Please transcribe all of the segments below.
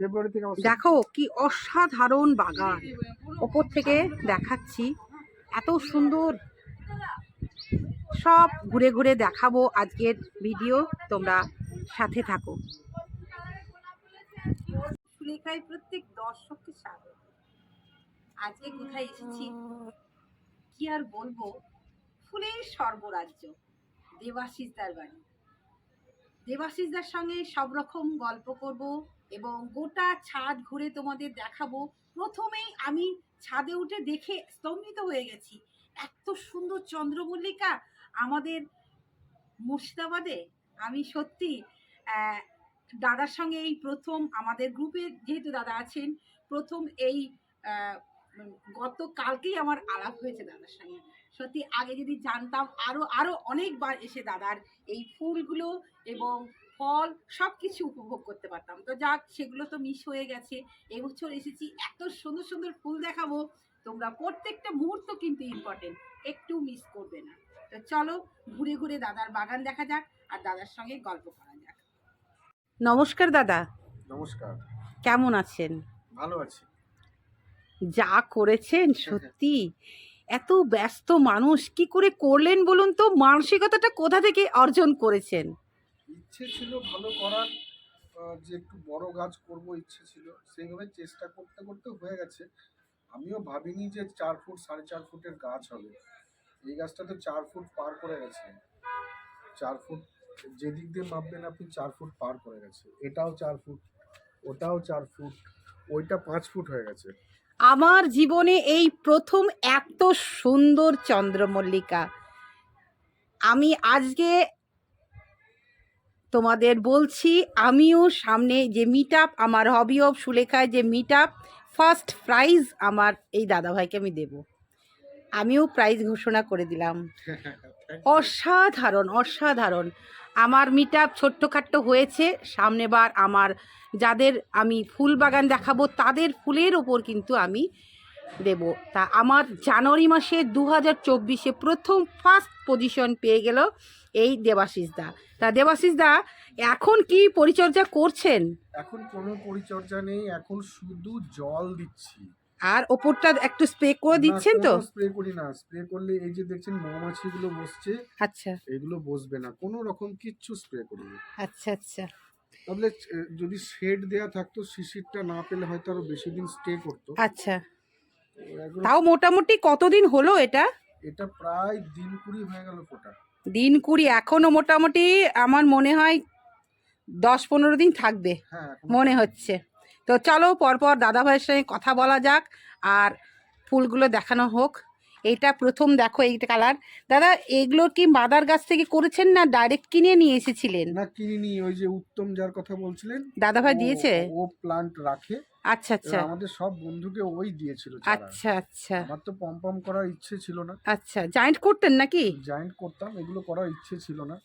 ফেব্রুয়ারি থেকে দেখো কি অসাধারণ বাগান। ওপর থেকে দেখাচ্ছি এত সুন্দর। সব ঘুরে ঘুরে দেখাবো আজকের ভিডিও তোমরা সাথে থাকো। সুলেখায় প্রত্যেক দর্শককে স্বাগত। আজকে কোথায় এসেছি? কি আর বলব? ফুলের সর্বরাজ্য দেবাশিসদার বাড়ি। দেবাশিসদার সঙ্গে সব রকম গল্প করব এবং গোটা ছাদ ঘুরে তোমাদের দেখাবো। প্রথমেই আমি ছাদে উঠে দেখে স্তম্ভিত হয়ে গেছি। এত সুন্দর চন্দ্রমল্লিকা আমাদের মুর্শিদাবাদে। আমি সত্যি দাদার সঙ্গে এই প্রথম আমাদের গ্রুপে যেহেতু দাদা আছেন, প্রথম এই গত কালকেই আমার আলাপ হয়েছে দাদার সঙ্গে। সত্যি আগে যদি জানতাম, আরও আরও অনেকবার এসে দাদার এই ফুলগুলো এবং ফল সব কিছু উপভোগ করতে পারতাম। তো যাক সেগুলো তো মিস হয়ে গেছে। এবছর এসেছি এত সুন্দর সুন্দর ফুল দেখাবো। তোমরা প্রত্যেকটা মুহূর্ত কিন্তু ইম্পর্টেন্ট একটু মিস করবে না। তো চলো ঘুরে ঘুরে দাদার বাগান দেখা যাক আর দাদার সঙ্গে গল্প করা যাক। নমস্কার দাদা। নমস্কার। কেমন আছেন? ভালো আছি। যা করেছেন সত্যি। এত ব্যস্ত মানুষ কি করে করলেন বলুন তো? মানসিকতাটা কোথা থেকে অর্জন করেছেন? ইচ্ছে ছিল ভালো করার যে একটু বড় গাছ করব ইচ্ছে ছিল, সেইভাবে চেষ্টা করতে করতে হয়ে গেছে। আমিও ভাবিনি যে চার ফুট, সাড়ে চার ফুটের গাছ হবে। এই গাছটা তো চার ফুট পার করে গেছে। চার ফুট, যেদিক দিয়ে মাপবেন আপনি, চার ফুট পার করে গেছে। এটাও চার ফুট, ওটাও চার ফুট, ওইটা পাঁচ ফুট হয়ে গেছে। আমার জীবনে এই প্রথম এত সুন্দর চন্দ্রমল্লিকা। আমি আজকে তোমাদের বলছি, আমিও সামনে যে মিট আপ আমার হবি অফ সুলেখায় যে মিট আপ ফার্স্ট প্রাইজ আমার এই দাদাভাইকে আমি দেব। আমিও প্রাইজ ঘোষণা করে দিলাম। অসাধারণ অসাধারণ। আমার মিট আপ ছোট্টখাট্ট হয়েছে, সামনেবার আমার যাদের আমি ফুল বাগান দেখাবো, তাদের ফুলের ওপর কিন্তু আমি দেব। তা আমার জানুয়ারি মাসে দু হাজার চব্বিশে প্রথম ফার্স্ট পজিশন পেয়ে গেল এই দেবাশিস দা তা দেবাশিস দা এখন কি পরিচর্যা করছেন? এখন কোনো পরিচর্যা নেই এখন শুধু জল দিচ্ছি। আর ওপরটা একটু স্প্রে করে দিচ্ছেন তো? স্প্রে করি না স্প্রে করলে এই যে দেখছেন মৌমাছিগুলো বসছে আচ্ছা। এগুলো বসবে না কোনো রকম কিচ্ছু স্প্রে করি আচ্ছা আচ্ছা। তাহলে যদি শেড দেয়া থাকতো শিশিরটা না পেলে হয়তো আরও বেশি দিন স্টে করতো। আচ্ছা। তাও মোটামুটি কতদিন হলো এটা? এটা প্রায় দিন কুড়ি হয়ে গেল ফোটা। দিন কুড়ি এখনও মোটামুটি আমার মনে হয় দশ পনেরো দিন থাকবে হ্যাঁ মনে হচ্ছে। তো চলো পরপর দাদা ভাইয়ের সঙ্গে কথা বলা যাক আর ফুলগুলো দেখানো হোক। এইটা প্রথম দেখো এইটা কালার। দাদা এগুলো কি মাদার গাছ থেকে করেছেন না ডাইরেক্ট কিনে নিয়ে এসেছিলেন? না কিনিনি ওই যে উত্তম যার কথা বলছিলেন দাদা ভাই দিয়েছে? ও প্লান্ট রাখে। আচ্ছা আচ্ছা। আমাদের সব বন্ধুকে ওই দিয়েছিল আচ্ছা আচ্ছা। আমার তো পম পম করার ইচ্ছে ছিল না। আচ্ছা জয়েন্ট করতেন নাকি? জয়েন্ট করতাম এগুলো করার ইচ্ছে ছিল না।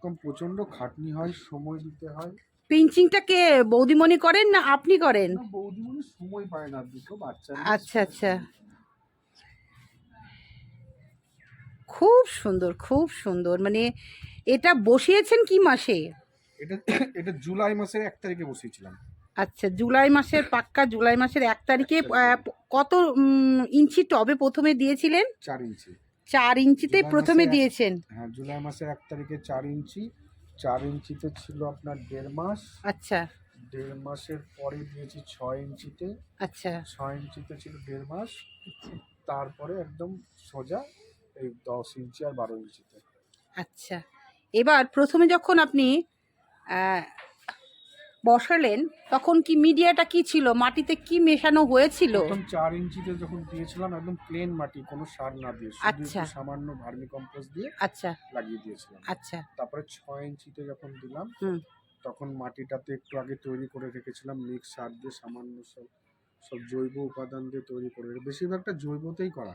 কারণ প্রচণ্ড খাটনি হয় সময় দিতে হয়। পিঞ্চিংটা কে বৌদিমণি করেন না আপনি করেন? বৌদিমণি সময় পায় না দুটো বাচ্চা আচ্ছা আচ্ছা। খুব সুন্দর খুব সুন্দর। মানে এটা বসিয়েছেন কি মাসে? এটা এটা জুলাই মাসের এক তারিখে বসিয়েছিলাম। আচ্ছা জুলাই মাসের পাক্কা জুলাই মাসের এক তারিখে কত ইঞ্চি টবে প্রথমে দিয়েছিলেন? চার ইঞ্চি। চার ইঞ্চিতেই জুলাই প্রথমে দিয়েছেন। হ্যাঁ জুলাই মাসের এক তারিখে চার ইঞ্চি। চার ইঞ্চিতে ছিল আপনার দেড় মাস। আচ্ছা। দেড় মাসের পরে দিয়েছি ছয় ইঞ্চিতে। আচ্ছা। ছয় ইঞ্চিতে ছিল দেড় মাস। তারপরে একদম সোজা এই দশ ইঞ্চি আর বারো ইঞ্চিতে। আচ্ছা। এবার প্রথমে যখন আপনি বসালেন তখন কি মিডিয়াটা কি ছিল? মাটিতে কি মেশানো হয়েছিল? প্রথম চার ইঞ্চিতে যখন দিয়েছিলাম একদম প্লেন মাটি কোনো সার না দিয়ে শুধু একটু আচ্ছা। সামান্য ভার্মি কম্পোস্ট দিয়ে আচ্ছা। লাগিয়ে দিয়েছিলাম। আচ্ছা। তারপরে ছয় ইঞ্চিতে যখন দিলাম হুম। তখন মাটিটাতে একটু আগে তৈরি করে রেখেছিলাম মিক্স সার দিয়ে সামান্য সব সব জৈব উপাদান দিয়ে তৈরি করে বেশিরভাগটা জৈবতেই করা।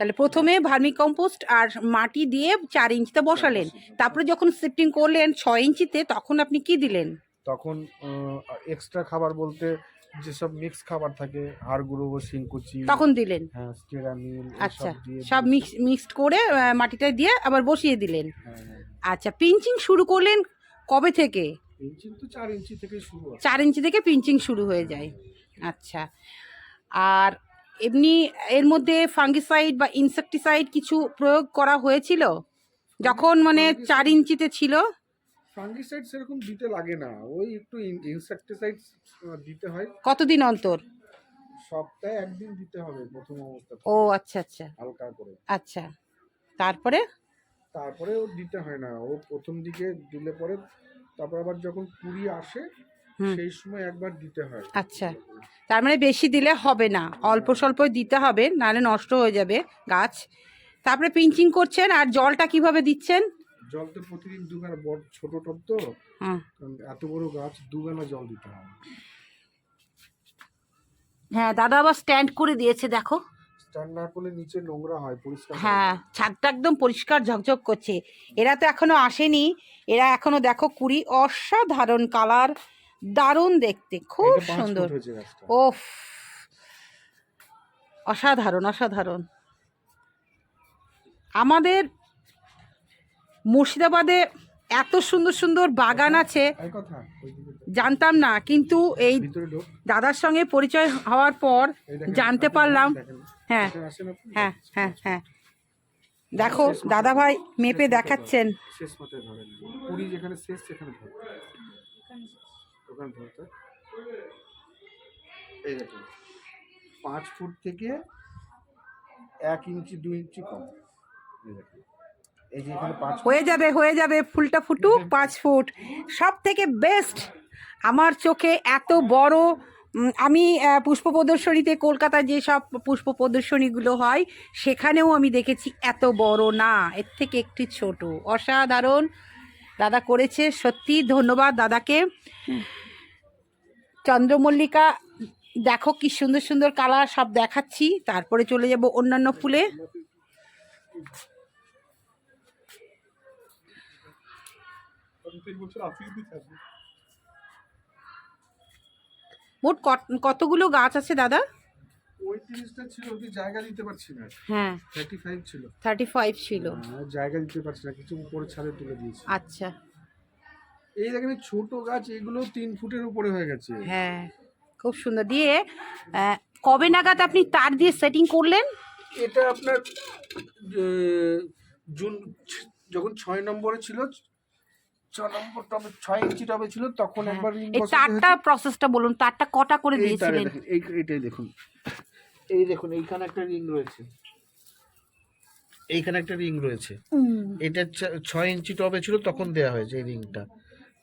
তাহলে প্রথমে ভার্মি কম্পোস্ট আর মাটি দিয়ে চার ইঞ্চিতে বসালেন। তারপরে যখন শিফটিং করলেন ছয় ইঞ্চিতে তখন আপনি কি দিলেন? তখন এক্সট্রা খাবার বলতে যেসব মিক্স খাবার থাকে হাড় গুঁড়ো শিংকুচি তখন দিলেন? হ্যাঁ স্টেরামিল আচ্ছা সব। মিক্স মিক্সড করে মাটিটা দিয়ে আবার বসিয়ে দিলেন? হ্যাঁ, হ্যাঁ। আচ্ছা পিঞ্চিং শুরু করলেন কবে থেকে? পিঞ্চিং তো চার ইঞ্চি থেকে শুরু হয় চার ইঞ্চি থেকে পিঞ্চিং শুরু হয়ে যায়। আচ্ছা আর এমনি এর মধ্যে ফাঙ্গিসাইড বা ইনসেকটিসাইড কিছু প্রয়োগ করা হয়েছিল? যখন মানে চার ইঞ্চিতে ছিল? ফাঙ্গিসাইড সেরকম দিতে লাগে না। ওই একটু ইনসেকটিসাইড দিতে হয়। কতদিন অন্তর? সপ্তাহে একদিন দিতে হবে প্রথম অবস্থা ও আচ্ছা আচ্ছা। হালকা করে। আচ্ছা। তারপরে? তারপরে ও দিতে হয় না। ও প্রথম দিকে দিলে পরে তারপর আবার যখন কুড়ি আসে সেই সময় একবার দিতে হয়। আচ্ছা। তার মানে বেশি দিলে হবে না। অল্প স্বল্প দিতে হবে নাহলে নষ্ট হয়ে যাবে গাছ। তারপরে পিঞ্চিং করছেন আর জলটা কীভাবে দিচ্ছেন? জল তো প্রতিদিন দুবেলা বড় ছোট টব তো। কারণ এত বড় গাছ দুবেলা জল দিতে হয় হ্যাঁ দাদা আবার স্ট্যান্ড করে দিয়েছে দেখো। স্ট্যান্ড না করলে নিচে নোংরা হয় পরিষ্কার হ্যাঁ। ছাদটা একদম পরিষ্কার ঝকঝক করছে। এরা তো এখনও আসেনি। এরা এখনও দেখো কুড়ি অসাধারণ কালার দারুণ দেখতে খুব সুন্দর। ওফ অসাধারণ অসাধারণ। আমাদের মুর্শিদাবাদে এত সুন্দর সুন্দর বাগান আছে। জানতাম না কিন্তু এই দাদার সঙ্গে পরিচয় হওয়ার পর জানতে পারলাম। হ্যাঁ? হ্যাঁ হ্যাঁ হ্যাঁ। দেখো দাদা ভাই মেপে দেখাচ্ছেন। পাঁচ ফুট থেকে এক ইঞ্চি দুই ইঞ্চি কম। হয়ে যাবে হয়ে যাবে ফুলটা ফুটুক পাঁচ ফুট। সব থেকে বেস্ট আমার চোখে এত বড় আমি পুষ্প প্রদর্শনীতে কলকাতায় যেসব পুষ্প প্রদর্শনীগুলো হয় সেখানেও আমি দেখেছি এত বড়। না এর থেকে একটি ছোট। অসাধারণ। দাদা করেছে সত্যি ধন্যবাদ দাদাকে। চন্দ্রমল্লিকা দেখো কি সুন্দর সুন্দর কালার সব দেখাচ্ছি। তারপরে চলে যাব অন্যান্য ফুলে। মোট কত- কতগুলো গাছ আছে দাদা? পঁয়ত্রিশটা ছিল ওদের জায়গা দিতে পারছি না। হ্যাঁ। থার্টি ফাইভ ছিল। থার্টি ফাইভ ছিল আর জায়গা দিতে পারছি না কিছু উপরে ছাদে তুলে দিয়েছি। আচ্ছা। এই দেখেন ছোট গাছ এগুলো তিন ফুটের উপরে হয়ে গেছে। হ্যাঁ খুব সুন্দর। দিয়ে কবে নাগাদ আপনি তার দিয়ে সেটিং করলেন? এটা আপনার জুন যখন ছয় নম্বরে ছিল নম্বর টবে ছয় ইঞ্চি টবে ছিল তখন হ্যাঁ। একবার এই তারটা প্রসেসটা বলুন তারটা কটা করে এই দিয়েছিলেন? এই এইটাই দেখুন। এই দেখুন এইখানে একটা রিং রয়েছে। এইখানে একটা রিং রয়েছে। এটা ছয় ইঞ্চি টবে ছিল তখন দেয়া হয়েছে এই রিংটা।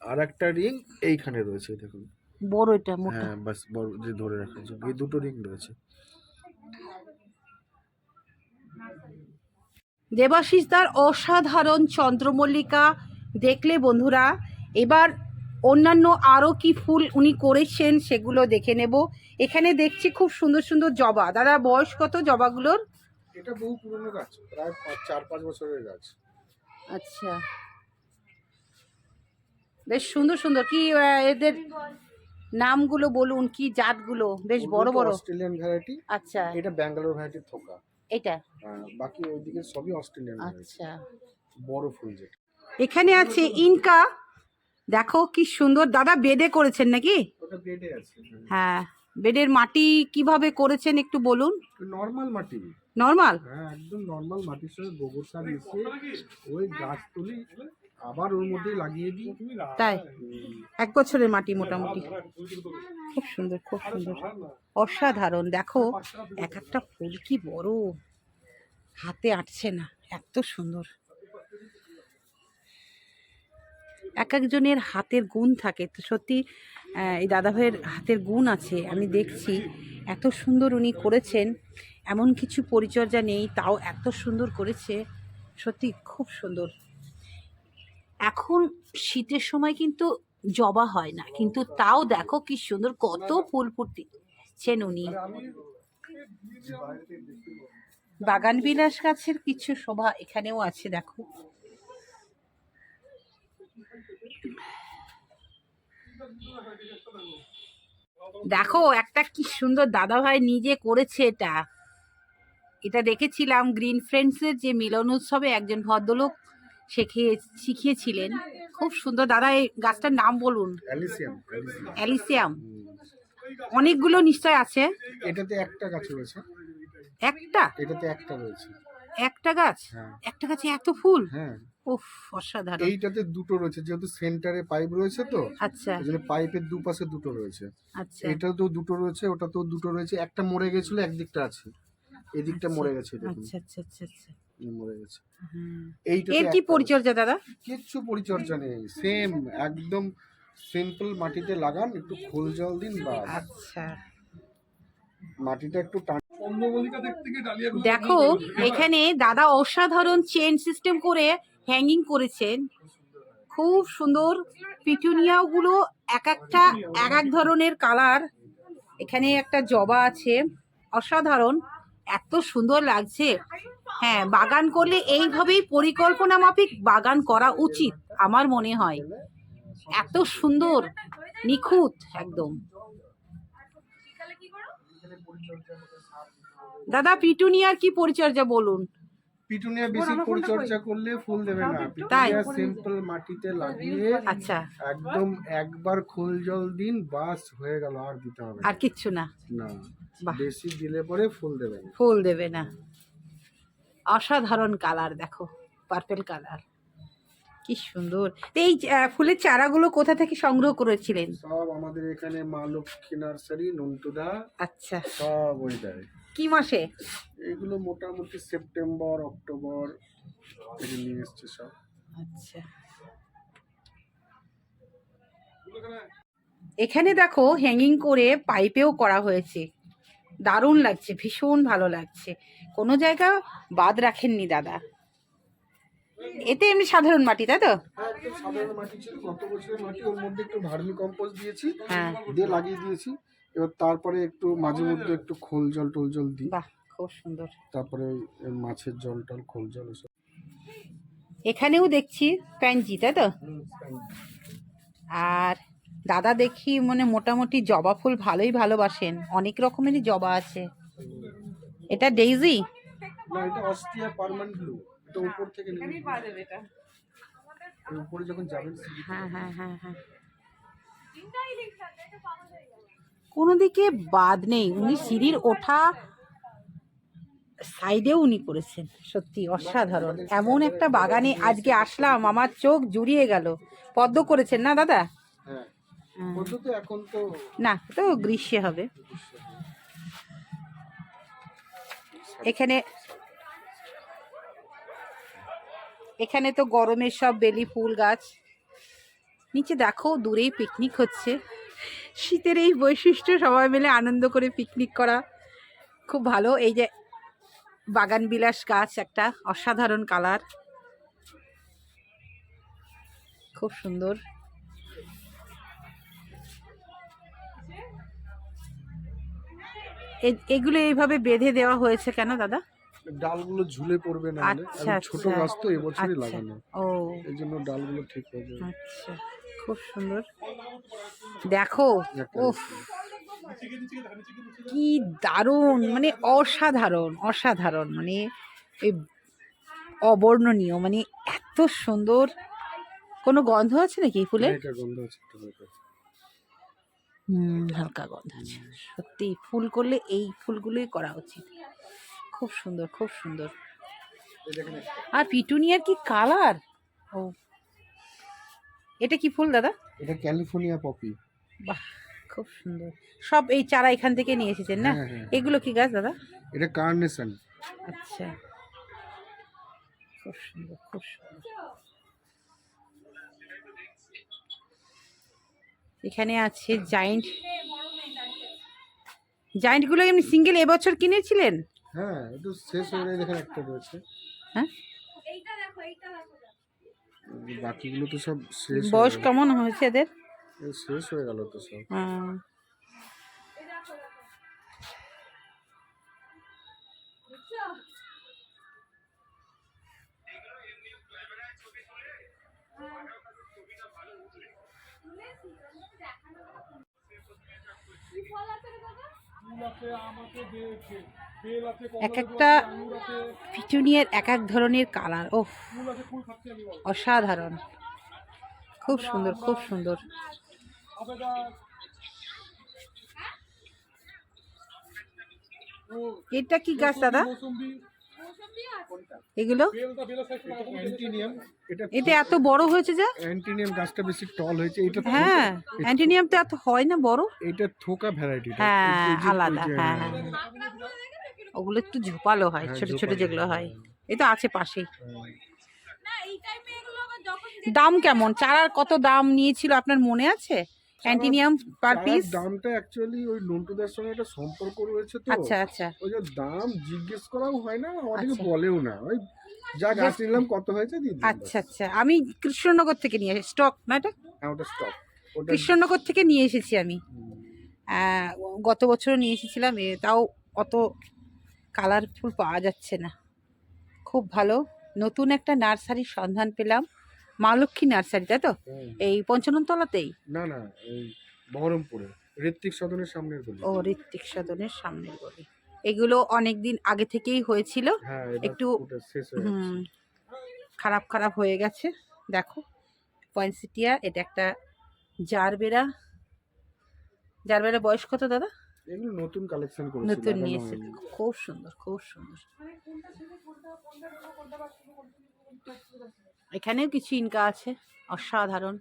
আর একটা রিং এইখানে রয়েছে দেখুন। বড় এটা মোটা। হ্যাঁ বাস বড় যে ধরে রাখা হয়েছে। এই দুটো রিং রয়েছে। দেবাশিস দার অসাধারণ চন্দ্রমল্লিকা দেখলে বন্ধুরা এবার অন্যান্য আরও কি ফুল উনি করেছেন সেগুলো দেখে নেব। এখানে দেখছি খুব সুন্দর সুন্দর জবা। দাদা বয়স কত জবাগুলোর? এটা বহু পুরনো গাছ প্রায় চার পাঁচ বছরের গাছ। আচ্ছা। বেশ সুন্দর সুন্দর। কি এদের নামগুলো বলুন কি জাতগুলো? বেশ বড় বড়। অস্ট্রেলিয়ান ভ্যারাইটি আচ্ছা। এটা ব্যাঙ্গালোর ভ্যারাইটির থোকা। এটা? বাকি ওইদিকে সবই অস্ট্রেলিয়ান আচ্ছা। বড় ফুল যেটা। এখানে আছে ইনকা। দেখো কি সুন্দর। দাদা বেডে করেছেন নাকি? হ্যাঁ বেডের মাটি কীভাবে করেছেন একটু বলুন। নর্মাল মাটি। নর্মাল হ্যাঁ একদম নর্মাল মাটির সঙ্গে গোবর সার মিশিয়ে ওই গাছ তুলি আবার ওর মধ্যে লাগিয়ে দিই। তাই? এক বছরের মাটি মোটামুটি। খুব সুন্দর খুব সুন্দর। অসাধারণ। দেখো এক একটা ফুল কি বড়। হাতে আটছে না এত সুন্দর। এক একজনের হাতের গুণ থাকে। তো সত্যি এই দাদাভাইয়ের হাতের গুণ আছে, আমি দেখছি। এত সুন্দর উনি করেছেন, এমন কিছু পরিচর্যা নেই, তাও এত সুন্দর করেছে, সত্যি খুব সুন্দর। এখন শীতের সময় কিন্তু জবা হয় না, কিন্তু তাও দেখো কি সুন্দর, কত ফুল ফুটছেন উনি। বাগান বিলাস গাছের কিছু শোভা এখানেও আছে, দেখো। দেখো একটা কি সুন্দর দাদা ভাই নিজে করেছে এটা। এটা দেখেছিলাম গ্রিন ফ্রেন্ডসের যে মিলন উৎসবে একজন ভদ্রলোক শেখে শিখিয়েছিলেন। খুব সুন্দর দাদা এই গাছটার নাম বলুন। অ্যালিসিয়াম। অনেকগুলো নিশ্চয় আছে। এটাতে একটা গাছ রয়েছে। একটা? এটাতে একটা রয়েছে। একটা গাছ? হ্যাঁ। একটা গাছে এত ফুল? হ্যাঁ। উফ অসাধারণ। এইটাতে দুটো রয়েছে যেহেতু সেন্টারে পাইপ রয়েছে তো আচ্ছা। পাইপের দুপাশে দুটো রয়েছে। আচ্ছা। এটাতেও দুটো রয়েছে ওটাতেও দুটো রয়েছে একটা মরে গেছিল একদিকটা আছে। এই দিকটা মরে গেছে দেখুন। আচ্ছা আচ্ছা আচ্ছা আচ্ছা। মরে গেছে। এইটা এর কি পরিচর্যা দাদা? কিচ্ছু পরিচর্যা নেই সেম একদম সিম্পল মাটিতে লাগান একটু খোল জল দিন বা আচ্ছা। মাটিটা একটু টান দেখো এখানে দাদা অসাধারণ চেন সিস্টেম করে হ্যাঙ্গিং করেছেন। খুব সুন্দর পিটুনিয়া গুলো এক একটা, এক এক ধরনের কালার। এখানে একটা জবা আছে, অসাধারণ। এত সুন্দর লাগছে। হ্যাঁ বাগান করলে এইভাবেই পরিকল্পনা মাফিক বাগান করা উচিত, আমার মনে হয়। এত সুন্দর, নিখুঁত একদম। দাদা, পিটুনিয়ার কি পরিচর্যা বলুন? পিটুনিয়া বেশি পরিচর্যা করলে ফুল দেবে না। তাই? পিটুনিয়া সিম্পল মাটিতে লাগিয়ে আচ্ছা। একদম একবার খোল জল দিন বাস হয়ে গেল আর দিতে হবে আর কিচ্ছু না? না। বেশি দিলে পরে ফুল দেবে না। ফুল দেবে না। অসাধারণ কালার দেখো পার্পেল কালার। কি সুন্দর। এই ফুলের চারাগুলো কোথা থেকে সংগ্রহ করেছিলেন? সব আমাদের এখানে মা লক্ষ্মী নার্সারি নন্টুদা। আচ্ছা। সব ওই দেয়। কি মাসে? এগুলো মোটামুটি সেপ্টেম্বর অক্টোবর থেকে নিয়ে এসছে সব। আচ্ছা। এখানে দেখো হ্যাঙ্গিং করে পাইপেও করা হয়েছে। দারুণ লাগছে ভীষণ ভালো লাগছে। কোনো জায়গা বাদ রাখেননি দাদা। এতে এমনি সাধারণ মাটি তাই তো? হ্যাঁ সাধারণ মাটি ছিল। গত বছরের মাটি ওর মধ্যে একটু ভার্মি কম্পোস্ট দিয়েছি। হ্যাঁ। দিয়ে লাগিয়ে দিয়েছি। এবার তারপরে একটু মাঝে মধ্যে একটু খোল জল টোল জল দিই। বাহ খুব সুন্দর। তারপরে ওই মাছের জল টল খোল জল এসব। এখানেও দেখছি প্যাঞ্জি তাই তো? আর দাদা দেখি মানে মোটামুটি জবা ফুল ভালোই ভালোবাসেন। অনেক রকমেরই জবা আছে। এটা ডেইজি? না এটা অস্ট্রিয়া পার্মানেন্ট ব্লু। এটা উপর থেকে নেবেন ওই উপরে যখন যাবেন হ্যাঁ হ্যাঁ হ্যাঁ হ্যাঁ। দিকে বাদ নেই। উনি সিঁড়ির ওঠা সাইডেও উনি করেছেন। সত্যি অসাধারণ। এমন একটা বাগানে আজকে আসলাম আমার চোখ জুড়িয়ে গেল। পদ্ম করেছেন না দাদা? হ্যাঁ। হ্যাঁ। না তো গ্রীষ্মে হবে। এখানে এখানে তো গরমের সব বেলি ফুল গাছ। নিচে দেখো দূরেই পিকনিক হচ্ছে। শীতের এই বৈশিষ্ট্য সবাই মিলে আনন্দ করে পিকনিক করা। খুব ভালো। এই যে বাগান বিলাস গাছ একটা অসাধারণ কালার খুব সুন্দর। এগুলো এইভাবে বেঁধে দেওয়া হয়েছে কেন দাদা? ডালগুলো ঝুলে পড়বে না আচ্ছা ছোট আচ্ছা। গাছ তো এবছরই আচ্ছা। লাগানো। ও। এই জন্য ডালগুলো ঠিক হয়ে যাবে। আচ্ছা। খুব সুন্দর। দেখো উফ কি দারুণ মানে অসাধারণ অসাধারণ মানে এই অবর্ণনীয় মানে এত সুন্দর। কোনো গন্ধ আছে নাকি এই ফুলের? হয়তো। হুম হালকা গন্ধ আছে। সত্যি ফুল করলে এই ফুলগুলোই করা উচিত। খুব সুন্দর খুব সুন্দর। আর পিটুনিয়ার কি কালার? ও এটা কি ফুল দাদা? এটা ক্যালিফোর্নিয়া পপি। বাহ খুব সুন্দর। সব এই চারা এখান থেকে নিয়ে এসেছেন না? হ্যাঁ, হ্যাঁ। এগুলো কি গাছ দাদা? এটা কার্নেশন আচ্ছা। খুব সুন্দর খুব সুন্দর। এখানে আছে জায়েন্ট। জায়েন্টগুলো এমনি সিঙ্গেল এবছর কিনেছিলেন? হ্যাঁ একটু শেষ হয়ে দেখেন একটা রয়েছে। হ্যাঁ? বাকিগুলো তো সব শেষ বয়স কেমন হয়েছে এদের? শেষ হয়ে গেল তো সব। এক একটা পিটুনিয়ার এক এক ধরনের কালার ও অসাধারণ। খুব সুন্দর খুব সুন্দর। এটা কি গাছ দাদা? এগুলো? এটা এত বড় হয়েছে যে? অ্যান্টিনিয়াম গাছটা বেশি টল হয়েছে এটা হ্যাঁ অ্যান্টিনিয়াম তো এত হয় না বড়? এটা থোকা ভ্যারাইটি হ্যাঁ আলাদা হ্যাঁ হ্যাঁ। ওগুলো একটু ঝোপালো হয় হ্যাঁ, ছোট ছোট যেগুলো হয়। এই তো আছে পাশেই। দাম কেমন? চারার কত দাম নিয়েছিল আপনার মনে আছে? অ্যান্টিনিয়াম পার পিস দামটা অ্যাকচুয়ালি ওই নন্টুদার সঙ্গে একটা সম্পর্ক রয়েছে তো। আচ্ছা আচ্ছা। ওই যে দাম জিজ্ঞেস করাও হয় না আমাদেরকে আচ্ছা। বলেও না। ওই যা গাছ নিলাম কত হয়েছে দিলাম আচ্ছা আচ্ছা। আমি কৃষ্ণনগর থেকে নিয়ে স্টক না এটা? হ্যাঁ ওটা ওটা কৃষ্ণনগর থেকে নিয়ে এসেছি আমি। গত বছরও নিয়ে এসেছিলাম। তাও অত কালারফুল পাওয়া যাচ্ছে না। খুব ভালো। নতুন একটা নার্সারির সন্ধান পেলাম। মা লক্ষ্মী নার্সারি তাই তো। এই পঞ্চাননতলাতেই? না না এই বহরমপুরে ঋত্বিক সদনের সামনের গলি। ও ঋত্বিক সদনের সামনের গলি। এগুলো অনেক দিন আগে থেকেই হয়েছিল। হ্যাঁ একটু- খারাপ খারাপ হয়ে গেছে। দেখো পয়েন্সিটিয়া এটা একটা জারবেরা। জারবেরা বয়স কত দাদা? এগুলো নতুন কালেকশন করেছে নতুন নিয়েছে খুব সুন্দর খুব সুন্দর। এখানেও কিছু ইনকা আছে অসাধারণ।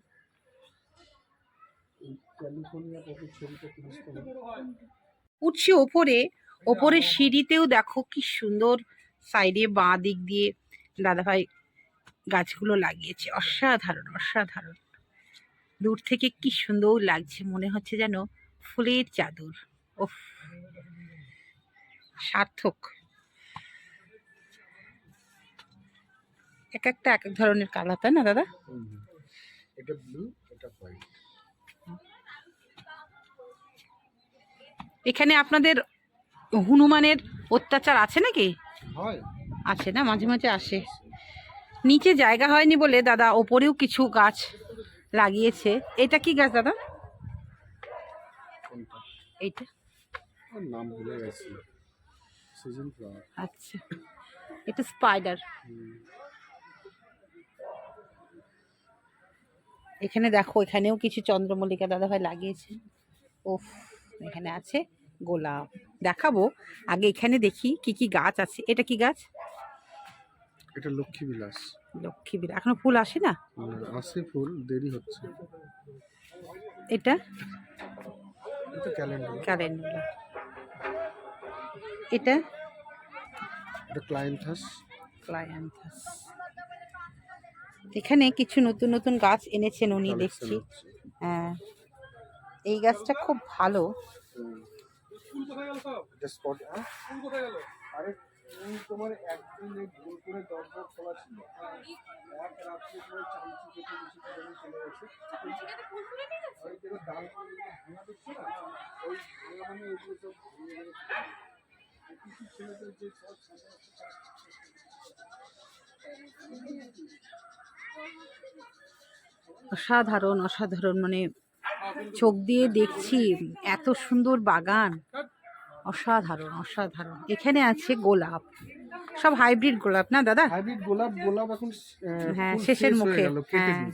উঠছে ওপরে ওপরের সিঁড়িতেও দেখো কি সুন্দর সাইডে বাঁ দিক দিয়ে দাদাভাই গাছগুলো লাগিয়েছে অসাধারণ অসাধারণ। দূর থেকে কি সুন্দর লাগছে মনে হচ্ছে যেন ফুলের চাদর। ওফ সার্থক। এক একটা এক এক ধরনের কালার তাই না দাদা? হুম, হুম। এটা ব্লু এটা হোয়াইট এখানে আপনাদের হনুমানের অত্যাচার আছে নাকি? আছে না? মাঝে মাঝে আসে। নিচে জায়গা হয়নি বলে দাদা ওপরেও কিছু গাছ লাগিয়েছে। এটা কি গাছ দাদা? এইটা। নাম ভুলে গেছি। আচ্ছা। এটা স্পাইডার এখানে দেখো এখানেও কিছু চন্দ্রমল্লিকা দাদাভাই লাগিয়েছে। ওফ এখানে আছে গোলাপ। দেখাবো আগে এখানে দেখি কি কি গাছ আছে। এটা কি গাছ? এটা লক্ষ্মী বিলাস লক্ষ্মী বিলাস এখনও ফুল আসে না? আসে ফুল দেরি হচ্ছে। এটা? ক্যালেন্ডুলা এটা? এটা ক্লায়েন্থাস। ক্লায়ান্থাস। এখানে কিছু নতুন নতুন গাছ এনেছেন উনি দেখছি। হ্যাঁ। এই গাছটা খুব ভালো। এটা স্পট অসাধারণ অসাধারণ মানে চোখ দিয়ে দেখছি এত সুন্দর বাগান। অসাধারণ অসাধারণ। এখানে আছে গোলাপ। সব হাইব্রিড গোলাপ না দাদা? হাইব্রিড গোলাপ গোলাপ এখন হ্যাঁ, শেষের মুখে, হ্যাঁ।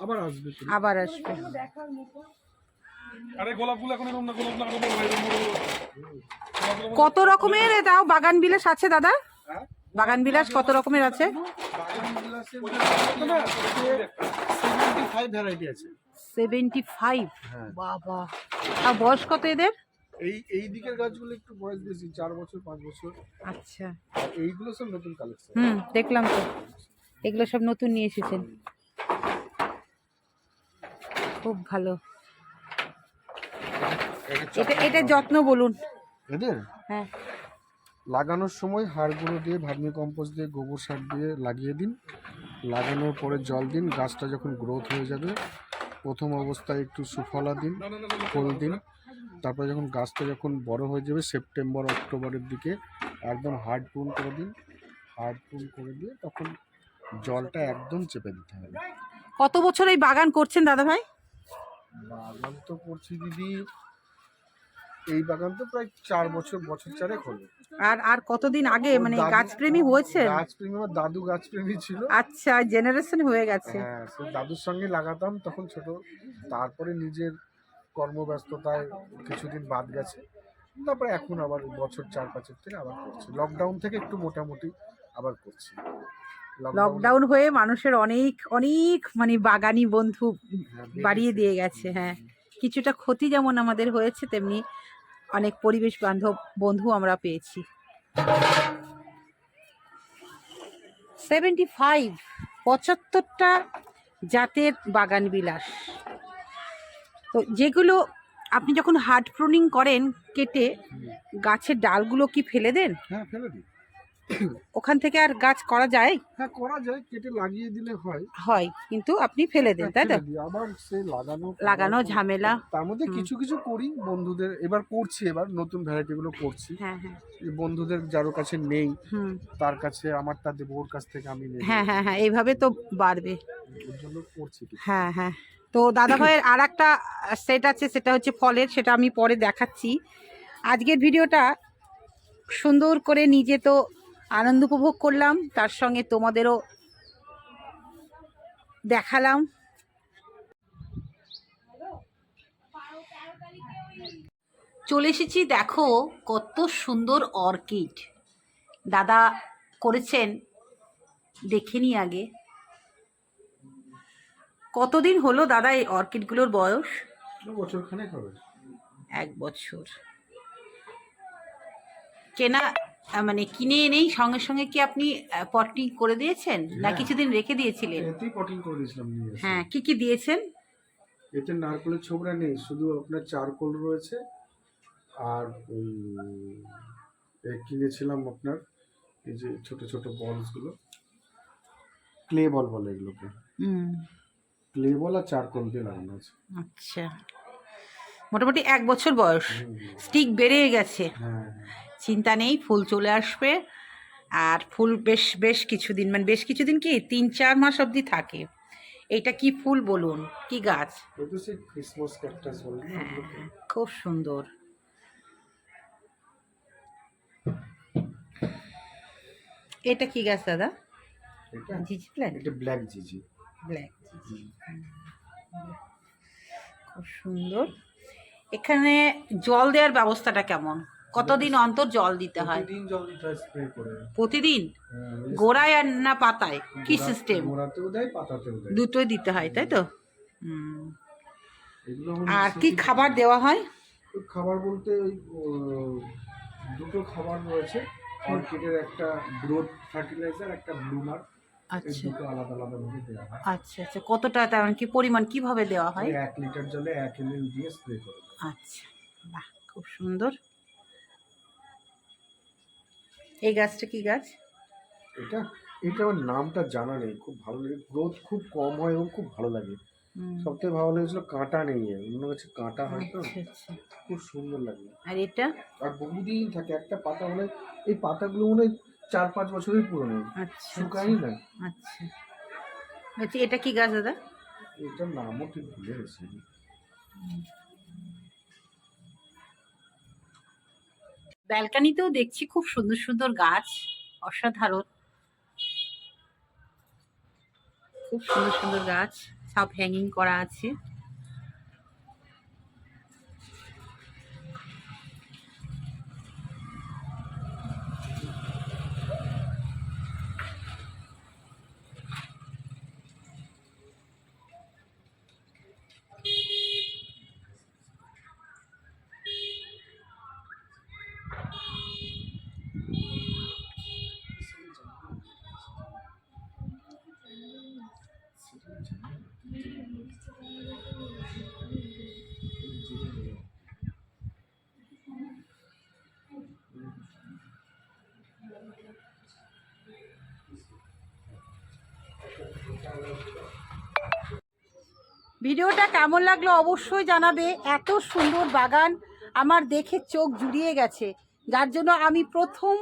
আবার আসবে আবার আসবে। আরে গোলাপগুলো এখন এরকম না কত রকমের তাও বাগান বিলাস আছে দাদা? হ্যাঁ? বাগান বিলাস কত রকমের আছে? বাগান বিলাসের মধ্যে না, যে 75 ভ্যারাইটি আছে। সেভেন্টি ফাইভ হ্যাঁ। বাবা। আর বয়স কত এদের? এই এই দিকের গাছগুলো একটু বয়স বেশি চার বছর পাঁচ বছর। আচ্ছা। এইগুলো সব নতুন কালেকশন হুম দেখলাম তো। এগুলো সব নতুন নিয়ে এসেছেন। খুব ভালো। এটা এটা যত্ন বলুন। এদের? হ্যাঁ। লাগানোর সময় হাড়গুলো দিয়ে ভার্মি কম্পোস্ট দিয়ে গোবর সার দিয়ে লাগিয়ে দিন। লাগানোর পরে জল দিন। গাছটা যখন গ্রোথ হয়ে যাবে প্রথম অবস্থায় একটু সুফলা দিন ফুল দিন। তারপরে যখন গাছটা যখন বড় হয়ে যাবে সেপ্টেম্বর অক্টোবরের দিকে একদম হার্ড পুন করে দিন। হার্ড পুন করে দিয়ে তখন জলটা একদম চেপে দিতে হবে। কত বছর এই বাগান করছেন দাদা ভাই বাগান তো করছি দিদি এই বাগান তো প্রায় চার বছর বছর চারেক হলো। আর আর কতদিন আগে? মানে গাছপ্রেমী হয়েছে? গাছপ্রেমী আমার দাদু গাছপ্রেমী ছিল। আচ্ছা জেনারেশন হয়ে গেছে। হ্যাঁ দাদুর সঙ্গে লাগাতাম তখন ছোট। তারপরে নিজের কর্মব্যস্ততায় কিছুদিন বাদ গেছে। তারপরে এখন আবার বছর চার পাঁচের থেকে আবার করছি। লকডাউন থেকে একটু মোটামুটি আবার করছি। লকডাউন হয়ে মানুষের অনেক অনেক মানে বাগানি বন্ধু হ্যাঁ, বাড়িয়ে দিয়ে গেছে হ্যাঁ। কিছুটা ক্ষতি যেমন আমাদের হয়েছে তেমনি অনেক পরিবেশ বান্ধব বন্ধু আমরা পেয়েছি। সেভেন্টি ফাইভ পঁচাত্তরটা জাতের বাগান বিলাস। তো যেগুলো আপনি যখন হার্ড প্রুনিং করেন, কেটে গাছের ডালগুলো কি ফেলে দেন? হ্যাঁ ফেলে দিই। ওখান থেকে আর গাছ করা যায়? হ্যাঁ করা যায় কেটে লাগিয়ে দিলে হয়। হয় কিন্তু আপনি ফেলে দেন তাই তো? আবার সে লাগানো লাগানো ঝামেলা। তার মধ্যে কিছু কিছু করি বন্ধুদের এবার করছি এবার নতুন ভ্যারাইটি গুলো করছি। হ্যাঁ হ্যাঁ। বন্ধুদের যারো কাছে নেই তার কাছে আমারটা দেবো ওর কাছ থেকে আমি নেব। হ্যাঁ হ্যাঁ হ্যাঁ এইভাবে তো বাড়বে। ওর জন্য করছি হ্যাঁ হ্যাঁ। তো দাদা ভাইয়ের আর একটা সেট আছে সেটা হচ্ছে ফলের সেটা আমি পরে দেখাচ্ছি। আজকের ভিডিওটা সুন্দর করে নিজে তো আনন্দ উপভোগ করলাম তার সঙ্গে তোমাদেরও দেখালাম। চলে এসেছি দেখো কত সুন্দর অর্কিড। দাদা করেছেন দেখে নি আগে। কতদিন হলো দাদা এই অর্কিডগুলোর বয়স? এক বছর। কেনা মানে কিনে এনেই সঙ্গে সঙ্গে কি আপনি পটিং করে দিয়েছেন? না হ্যাঁ। কিছুদিন রেখে দিয়েছিলেন? এতেই পটিং করে দিয়েছিলাম নিয়ে এসে। হ্যাঁ কি কি দিয়েছেন? এতে নারকেলের ছোবড়া নেই শুধু আপনার চারকোল রয়েছে আর ওই এ কিনেছিলাম আপনার এই যে ছোট ছোট বলসগুলো ক্লে বল বলে এগুলোকে। হুম। ক্লে বল আর চারকোল দিয়ে লাগানো আছে। আচ্ছা। মোটামুটি এক বছর বয়স। হুম, স্টিক বেড়ে গেছে। হ্যাঁ। চিন্তা নেই ফুল চলে আসবে। আর ফুল বেশ বেশ কিছুদিন মানে বেশ কিছুদিন কি তিন চার মাস অবধি থাকে। এটা কি ফুল বলুন? কি গাছ? হ্যাঁ খুব সুন্দর। এটা কি গাছ দাদা? জিজি প্ল্যান্ট এটা ব্ল্যাক জিজি। ব্ল্যাক খুব সুন্দর। এখানে জল দেওয়ার ব্যবস্থাটা কেমন? কতদিন অন্তর জল দিতে হয়? প্রতিদিন জল দিতে হয় স্প্রে করে। প্রতিদিন? গোড়ায় আর না পাতায়? কি সিস্টেম গোড়াতেও দেয় পাতাতেও দেয়। দুটোই দিতে হয় তাই তো? আর কি খাবার দেওয়া হয়? খাবার বলতে ওই দুটো খাবার রয়েছে। অর্কিডের একটা গ্রোথ ফার্টিলাইজার একটা ব্লুমার আচ্ছা। দুটো আলাদা আলাদা ভাবে দেওয়া হয়। আচ্ছা আচ্ছা। কতটা তেমন মানে কি পরিমাণ কীভাবে দেওয়া হয়? এক লিটার জলে এক এম এল দিয়ে স্প্রে করে আচ্ছা বাহ খুব সুন্দর। এই গাছটা কি গাছ? এটা এটা আমার নামটা জানা নেই খুব ভালো লাগে গ্রোথ খুব কম হয় এবং খুব ভালো লাগে। সবথেকে ভালো লেগেছিল কাঁটা নেই অন্য কাছে কাঁটা হয় তো আচ্ছা আচ্ছা। খুব সুন্দর লাগে। আর এটা? আর বহুদিন থাকে একটা পাতা মানে এই পাতাগুলো মনে হয় চার পাঁচ বছরের পুরনো আচ্ছা শুকাই না আচ্ছা। আচ্ছা এটা কি গাছ দাদা? এটার নামও ঠিক ভুলে গেছি ব্যালকানিতেও দেখছি খুব সুন্দর সুন্দর গাছ, অসাধারণ। খুব সুন্দর সুন্দর গাছ, সব হ্যাঙ্গিং করা আছে। ভিডিওটা কেমন লাগল অবশ্যই জানাবে। এত সুন্দর বাগান আমার দেখে চোখ জুড়িয়ে গেছে। যার জন্য আমি প্রথম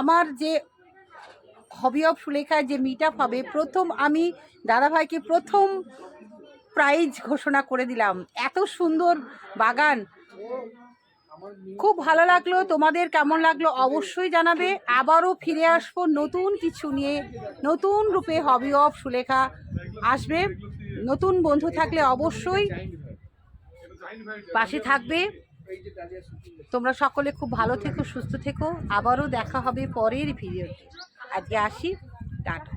আমার যে হবি অফ সুলেখায় যে মিট হবে, প্রথম আমি দাদাভাইকে প্রথম প্রাইজ ঘোষণা করে দিলাম। এত সুন্দর বাগান। খুব ভালো লাগল, তোমাদের কেমন লাগল অবশ্যই জানাবে। আবারও ফিরে আসব নতুন কিছু নিয়ে, নতুন রূপে হবি অফ সুলেখা আসবে। নতুন বন্ধু থাকলে অবশ্যই পাশে থাকবে। তোমরা সকলে খুব ভালো থেকো, সুস্থ থেকো। আবারও দেখা হবে পরের ভিডিওতে। আজকে আসি, টাটা।